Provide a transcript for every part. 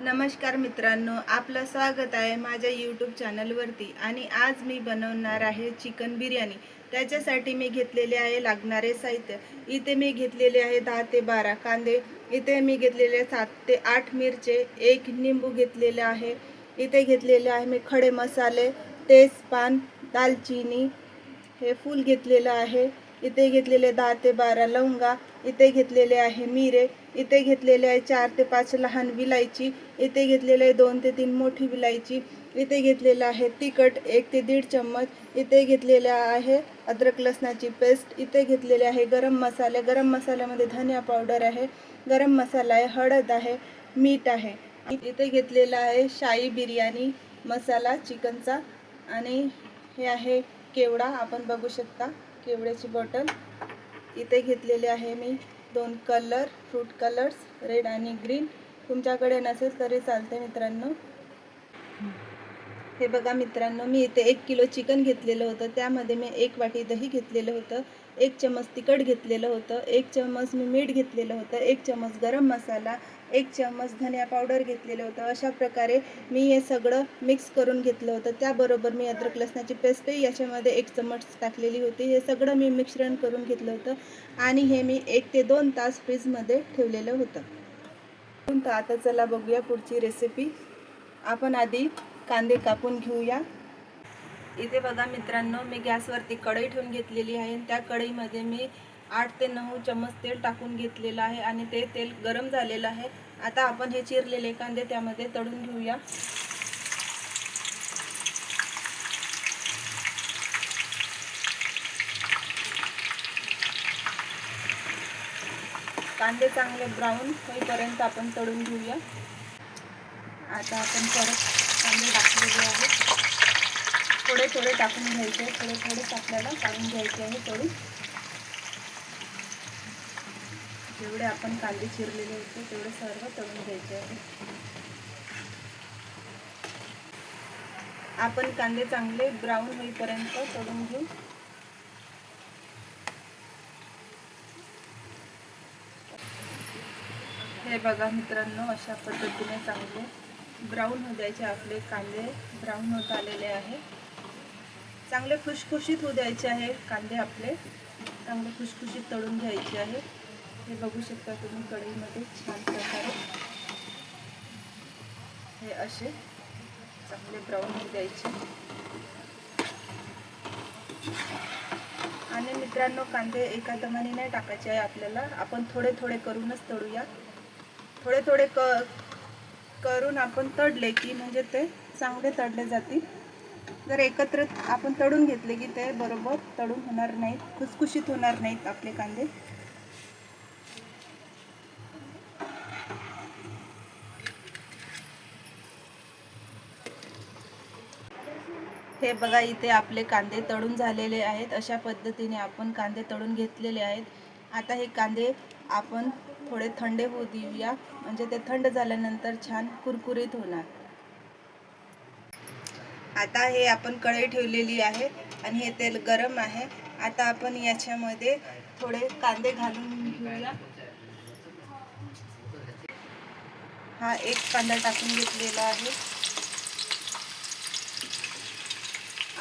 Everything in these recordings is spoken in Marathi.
नमस्कार मित्रांनो आपलं स्वागत आहे माझ्या यूट्यूब चॅनलवरती आणि आज मी बनवणार आहे चिकन बिर्याणी. त्याच्यासाठी मी घेतलेले आहे लागणारे साहित्य. इथे मी घेतलेले आहे दहा ते बारा कांदे. इथे मी घेतलेले सात ते आठ मिरचे. एक निंबू घेतलेले आहे. इथे घेतलेले आहे मी खडे मसाले तेजपान दालचिनी हे फूल घेतलेलं आहे. इथे घेतलेले दहा ते बारा लवंगा. इथे घेतलेले आहे मिरे. इथे घेतलेले आहे चार ते पाच लहान विलायची इथे घेतलेले आहे दोन ते तीन मोठी विलायची इथे घेतलेलं आहे तिखट एक ते दीड चम्मच इथे घेतलेले आहे अद्रक लसणाची पेस्ट इथे घेतलेले आहे गरम मसाले गरम मसाल्यामध्ये धनिया पावडर आहे गरम मसाला आहे हळद आहे मीठ आहे. इथे घेतलेला आहे शाही बिर्याणी मसाला चिकनचा आणि हे आहे केवडा आपण बघू शकता केवड्याची बॉटल. इथे घेतलेले आहे मी दोन कलर फ्रूट कलर्स रेड आणि ग्रीन तुमच्याकडे नसेल तरी चालते मित्रांनो. हे बघा मित्रांनो मी इथे एक किलो चिकन घेतलेलं होतं. त्यामध्ये मी एक वाटी दही घेतलेलं होतं. एक चमच तिखट घेतलेलं होतं. एक चमच मी मीठ घेतलेलं होतं. एक चमच गरम मसाला. एक चमच धनिया पावडर घेतलेलं होतं. अशा प्रकारे मी हे सगळं मिक्स करून घेतलं होतं. त्याबरोबर मी अद्रक लसणाची पेस्टही याच्यामध्ये एक चमच टाकलेली होती. हे सगळं मी मिश्रण करून घेतलं होतं. आणि हे मी एक ते दोन तास फ्रीजमध्ये ठेवलेलं होतं. तर आता चला बघूया पुढची रेसिपी आपण आधी कांदे कापून घेऊया. इथे बघा मित्रांनो मी गॅसवरती कढई ठेवून घेतलेली आहे त्या कढईमध्ये मी आठ ते नऊ चम्मच तेल टाकून घेतलेलं आहे आणि ते तेल गरम झालेलं आहे. आता आपण हे चिरलेले कांदे त्यामध्ये तळून घेऊया. कांदे चांगले ब्राऊन होईपर्यंत आपण तळून घेऊया. आता आपण परत कांदे टाकलेले आहेत थोडे थोडे टाकून घ्यायचे. थोडे थोडेच आपल्याला काढून घ्यायचे आहे थोडी. जेवढे आपण कांदे चिरलेले होते तेवढे सर्व तळून घ्यायचे आहे. आपण कांदे चांगले ब्राऊन होईपर्यंत तळून घेऊ. हे बघा मित्रांनो अशा पद्धतीने चांगले ब्राऊन होऊ द्यायचे आपले कांदे ब्राऊन होत आलेले आहे. चांगले खुशखुशीत होऊ द्यायचे आहे कांदे आपले. चांगले खुशखुशीत तळून घ्यायचे आहे. हे बघू शकता तुम्ही कढईमध्ये छान प्रकारे. हे असे चांगले ब्राऊन होऊ द्यायचे आणि मित्रांनो कांदे एका दमाने नाही टाकायचे आहे आपल्याला. आपण थोडे थोडे करूनच तळूया. थोडे थोडे क करून आपण तडले की म्हणजे ते चांगले तडले जातील. जर एकत्र आपण तळून घेतले की ते बरोबर तळून होणार नाहीत खुसखुशीत होणार नाहीत आपले कांदे. हे बघा इथे आपले कांदे तळून झालेले आहेत. अशा पद्धतीने आपण कांदे तळून घेतलेले आहेत. आता हे कांदे आपण थोडे थंड होऊ देऊया. म्हणजे ते थंड झाल्यानंतर छान कुरकुरीत होणार. आता हे आपण कढई ठेवलेली आहे आणि हे तेल गरम आहे. आता आपण याच्यामध्ये थोडे कांदे घालून घेऊया. हा एक कांदा टाकून घेतलेला आहे.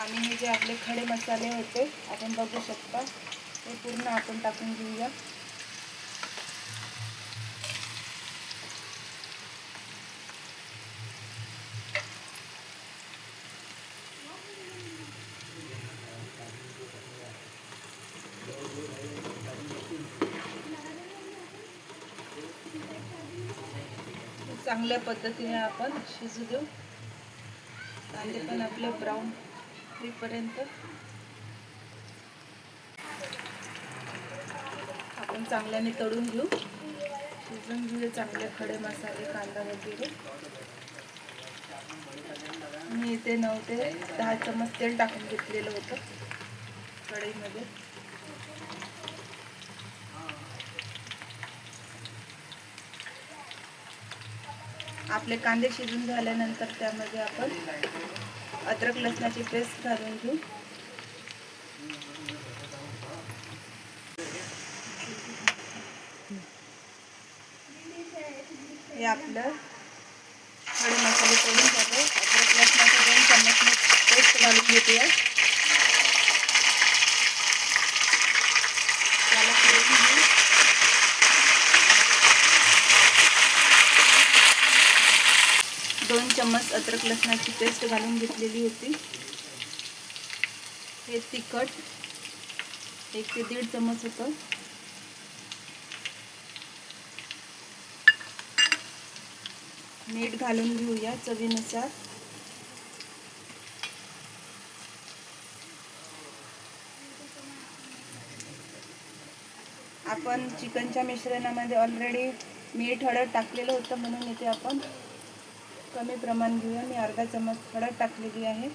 आणि हे जे आपले खडे मसाले होते आपण बघू शकता ते पूर्ण आपण टाकून घेऊया. चांगल्या पद्धतीने आपण शिजू देऊ कांदे पण आपले ब्राऊन होईपर्यंत. आपण चांगल्याने तळून घेऊ. शिजून घेऊ चांगले खडे मसाले कांदा वगैरे. मी इथे नऊ ते दहा चमच तेल टाकून घेतलेलं होतं कढईमध्ये. आपले कांदे शिजून झाल्यानंतर त्यामध्ये आपण अद्रक लसणाची पेस्ट घालून घेऊ. हे आपलं थोडे मसाले करून झाले. अद्रक लसणाचे दोन चम्मच पेस्ट घालून घेते त्याला फिरवून घेऊ दोन अद्रक लसणाची पेस्ट घालून घेतलेली होती. हे तिखट एक ते दीड चमच होतं. मीठ घालून घेऊया चवीनुसार. आपण चिकनच्या मिश्रणामध्ये ऑलरेडी मीठ हळद टाकलेलं होतं म्हणून इथे आपण. कमी प्रमाण घेऊया. मी अर्धा चमच हळद टाकलेली आहे.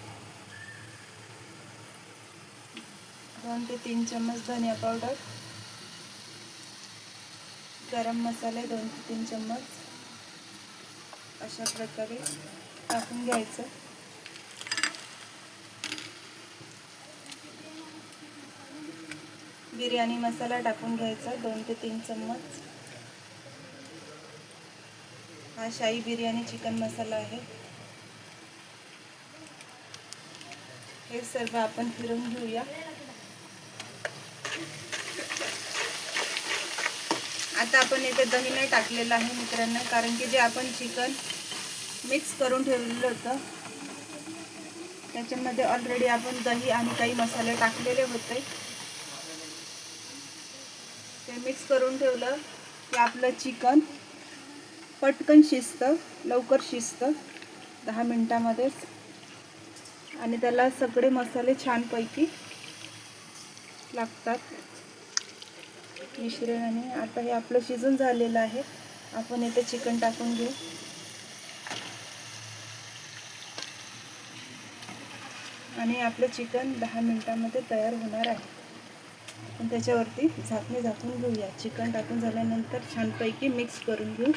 दोन ते तीन चम्मच धनिया पावडर. गरम मसाले दोन ते तीन चम्मच. अशा प्रकारे टाकून घ्यायचं. बिर्याणी मसाला टाकून घ्यायचा. दोन ते तीन चम्मच. हा शाही बिर्याणी चिकन मसाला आहे. हे सर्व आपण फिरवून घेऊया. आता आपण इथे दही नाही टाकलेलं आहे मित्रांनो कारण की जे आपण चिकन मिक्स करून ठेवलेलं होतं त्याच्यामध्ये ऑलरेडी आपण दही आणि काही मसाले टाकलेले होते. ते मिक्स करून ठेवलं की आपलं चिकन पटकन शिजतं लवकर शिजतं दहा मिनटामध्येच. आणि त्याला सगळे मसाले छानपैकी लागतात. मिश्रणाने आता हे आपलं शिजून झालेलं आहे. आपण इथे चिकन टाकून घेऊ. आणि आपलं चिकन दहा मिनटामध्ये तयार होणार आहे. पण त्याच्यावरती झाकणी झाकून घेऊया. चिकन टाकून झाल्यानंतर छानपैकी मिक्स करून घेऊ.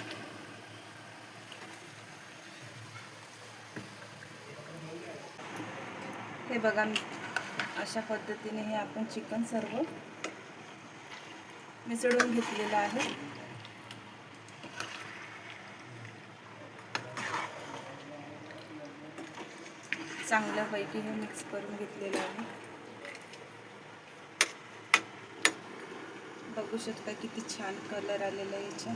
हे बघा अशा पद्धतीने हे आपण चिकन सर्व मिसळून घेतलेलं आहे. चांगल्यापैकी हे मिक्स करून घेतलेलं आहे. बघू शकता किती छान कलर आलेला आहे याच्या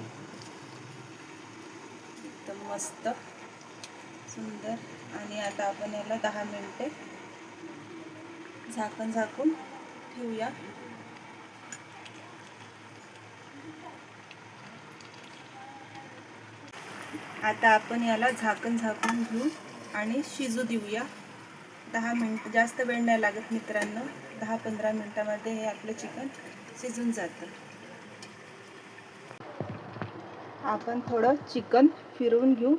एकदम मस्त सुंदर. आणि आता आपण याला दहा मिनटे झाकण झाकून ठेवूया. आता आपण याला झाकण झाकून घेऊ आणि शिजू देऊया. दहा मिनटं जास्त वेळ नाही लागत मित्रांनो. दहा पंधरा मिनटामध्ये हे आपलं चिकन शिजून जातं. आपण थोडं चिकन फिरवून घेऊ.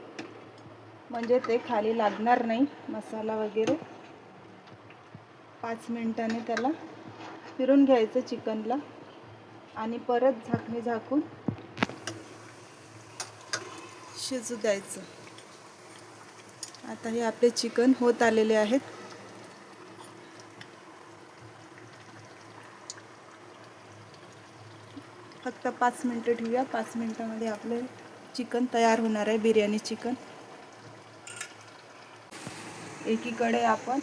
म्हणजे ते खाली लागणार नाही मसाला वगैरे. पाच मिनटाने त्याला फिरून घ्यायचं चिकनला आणि परत झाकणी झाकून शिजू द्यायचं. आता हे आपले चिकन होत आलेले आहेत. फक्त पाच मिनटं ठेवूया. पाच मिनटामध्ये आपले चिकन तयार होणार आहे. बिर्याणी चिकन. एकीकडे आपण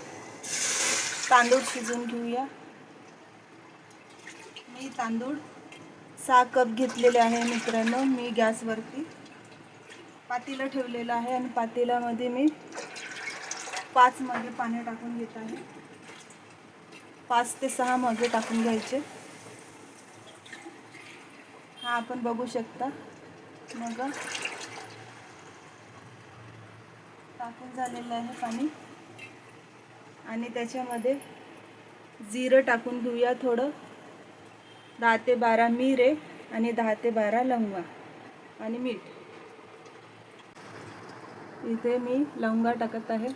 तांदूळ शिजवून घेऊया. मी तांदूळ सहा कप घेतलेले आहे मित्रांनो मी गॅसवरती. पातेलं ठेवलेलं आहे आणि पातेल्यामध्ये मी पाच मगे पाणी टाकून घेत आहे. पाच ते सहा मगे टाकून घ्यायचे. हा आपण बघू शकता. मग टाकून झालेलं आहे पाणी. आणि त्याच्यामध्ये जिरं टाकून घेऊया थोडं. दहा ते बारा मिरे आणि दहा ते बारा लवंगा आणि मीठ. इथे मी लवंगा टाकत आहे.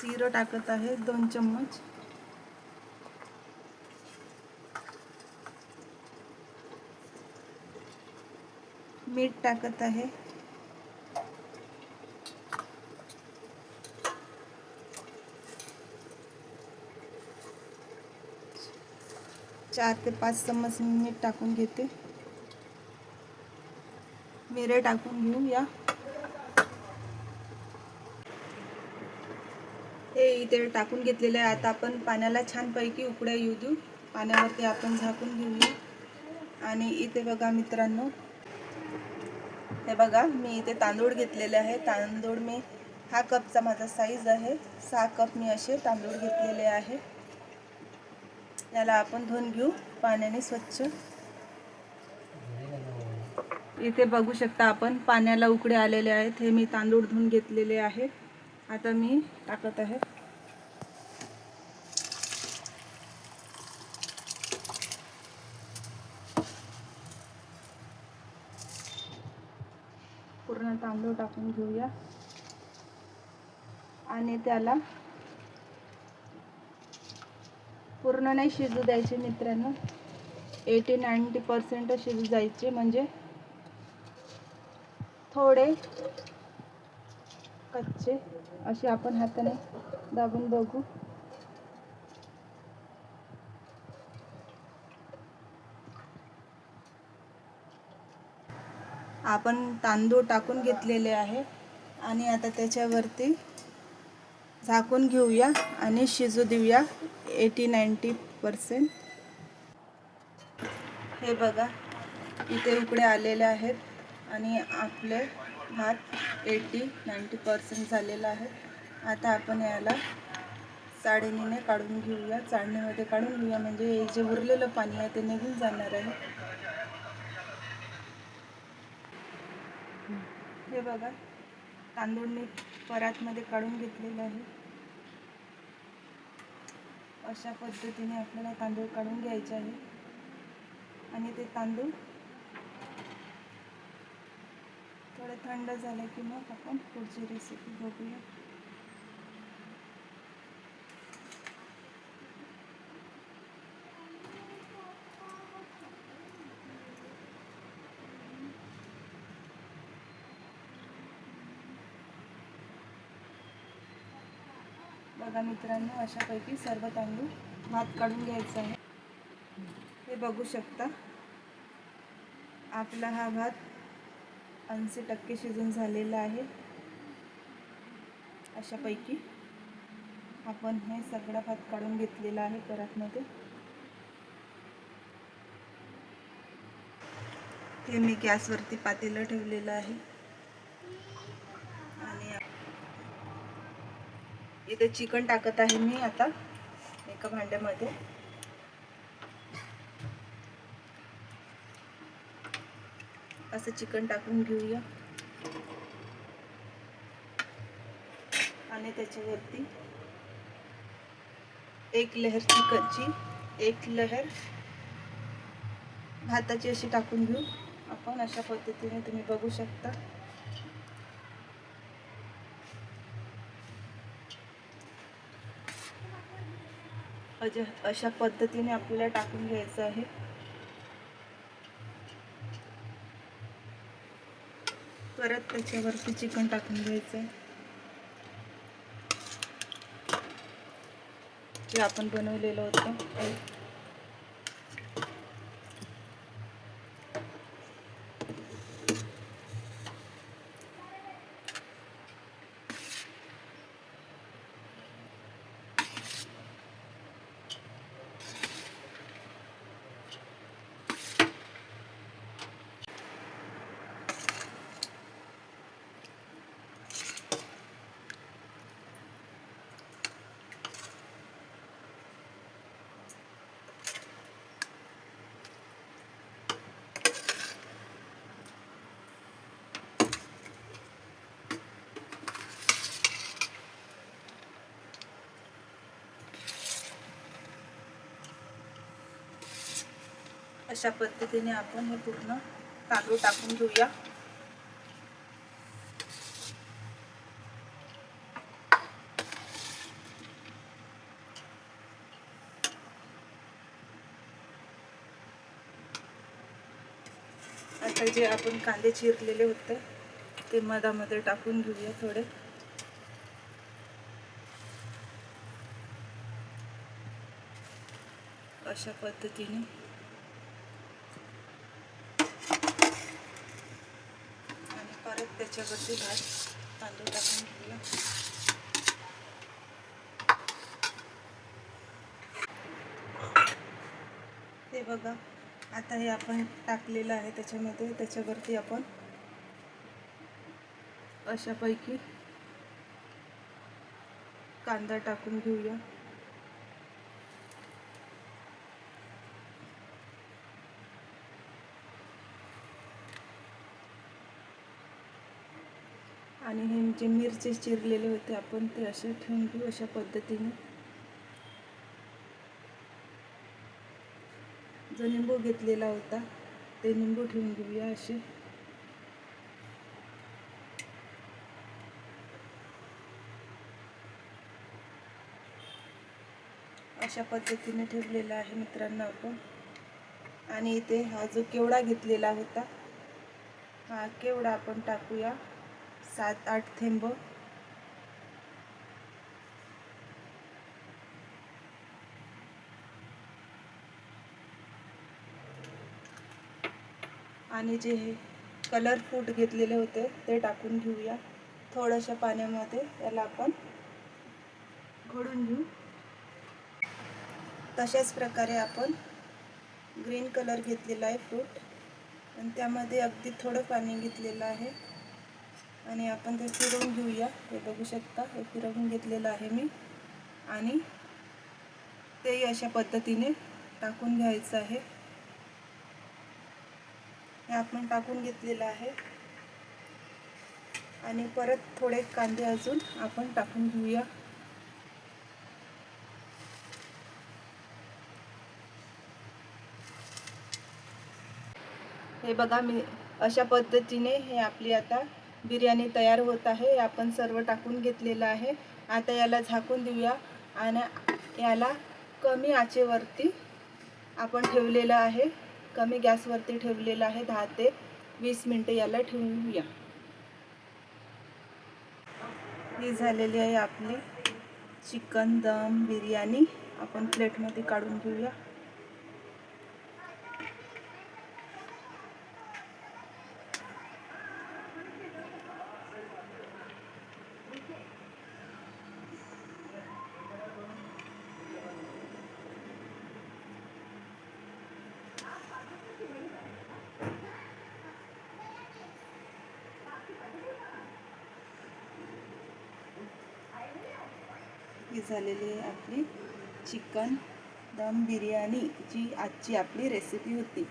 जिरं टाकत आहे दोन चम्मच. मीठ टाकत आहे. चार ते पाच चम्मच मीठ टाकून घेते. मिरे टाकून घेऊ या हे इथे टाकून घेतलेले आहे. आता आपण पाण्याला छानपैकी उकड्या येऊ देऊ. पाण्यावरती आपण झाकून घेऊया. आणि इथे बघा मित्रांनो. हे बघा मी इथे तांदूळ घेतलेले आहे. तांदूळ मी हा कपचा माझा साईज आहे. सहा कप मी असे तांदूळ घेतलेले आहे. याला आपण धुवून घेऊ. पाण्याने स्वच्छ. इथे बघू शकता आपण पाण्याला उकडे आलेले आहेत. हे मी तांदूळ धुवून घेतलेले आहे. आता मी टाकत आहे. पूर्ण तांदूळ टाकून घेऊया. आणि त्याला पूर्ण नाही शिजू द्यायचे मित्रांनो. एटी नाईंटी पर्सेंट शिजू जायचे. म्हणजे थोडे कच्चे. असे आपण हाताने दाबून बघू. आपण तांदूळ टाकून घेतलेले आहे. आणि आता त्याच्यावरती झाकून घेऊया आणि शिजू देऊया एटी नाईंटी पर्सेंट हे बघा इथे उकडे आलेले आहेत आणि आपले भात एटी नाईंटी पर्सेंट झालेला आहे. आता आपण याला चाळणीने काढून घेऊया. चाळणीमध्ये काढून घेऊया म्हणजे हे जे उरलेलं पाणी आहे ते निघून जाणार आहे. हे बघा तांदूळ मी परातमध्ये काढून घेतलेलं आहे. अशा पद्धतीने आपल्याला तांदूळ काढून घ्यायचे आहे. आणि ते तांदूळ थोडे थंड झाले की मग आपण पुढची रेसिपी बघूया. बघा मित्रांनो अशापैकी सर्व तांदूळ भात काढून घ्यायचा आहे. हे बघू शकता. आपला हा भात ऐंशी टक्के शिजून झालेला आहे. अशापैकी आपण हे सगळा भात काढून घेतलेला आहे परातमध्ये. हे मी गॅसवरती पातेलं ठेवलेलं आहे आणि इथे चिकन टाकत आहे मी आता एका भांड्यामध्ये. असं चिकन टाकून घेऊया. आणि त्याच्यावरती एक लहर चिकनची एक लहर भाताची अशी टाकून घेऊ. आपण अशा पद्धतीने तुम्ही बघू शकता. अज अशा पद्धतीने आपल्याला टाकून घ्यायचं आहे. परत त्याच्यावरती चिकन टाकून घ्यायचं आहे जे आपण बनवलेलं होतं. अशा पद्धतीने आपण हे पूर्ण तांदूळ टाकून घेऊया. आता जे आपण कांदे चिरलेले होते ते मधामध्ये टाकून घेऊया थोडे. अशा पद्धतीने. याच्यावरती त्याच्यावरती भात तांदूळ टाकून घेऊया ते बघा आता हे आपण टाकलेलं आहे त्याच्यामध्ये. त्याच्यावरती आपण अशापैकी कांदा टाकून घेऊया. आणि हे जे मिरचे चिरलेले होते आपण ते असे ठेवून घेऊ अशा पद्धतीने. जो निंबू घेतलेला होता ते निंबू ठेवून घेऊया असे. अशा पद्धतीने ठेवलेला आहे मित्रांनो आपण. आणि इथे हा जो केवडा घेतलेला होता हा केवडा आपण टाकूया. सात आठ थेंब. आणि जे हे कलर फूट घेतलेले होते ते टाकून घेऊया. थोड्याशा पाण्यामध्ये याला आपण घडून घेऊ. तशाच प्रकारे आपण ग्रीन कलर घेतलेला आहे फ्रूट आणि त्यामध्ये अगदी थोडं पाणी घेतलेलं आहे. आणि आपण ते फिरवून घेऊया. हे बघू शकता हे फिरवून घेतलेलं आहे मी. आणि तेही अशा पद्धतीने टाकून घ्यायचं आहे. हे आपण टाकून घेतलेलं आहे. आणि परत थोडे कांदे अजून आपण टाकून घेऊया. हे बघा मी अशा पद्धतीने हे आपली आता बिर्याणी तयार होत आहे आपण सर्व टाकून घेतलेलं आहे. आता याला झाकून देऊया आणि याला कमी आचेवरती आपण ठेवलेलं आहे. कमी गॅसवरती ठेवलेलं आहे दहा ते वीस मिनटं याला ठेवूया. ही झालेली आहे आपली चिकन दम बिर्याणी. आपण प्लेटमध्ये काढून घेऊया. ही झालेली आहे आपली. चिकन दम बिर्याणी जी आजची आपली रेसिपी होती.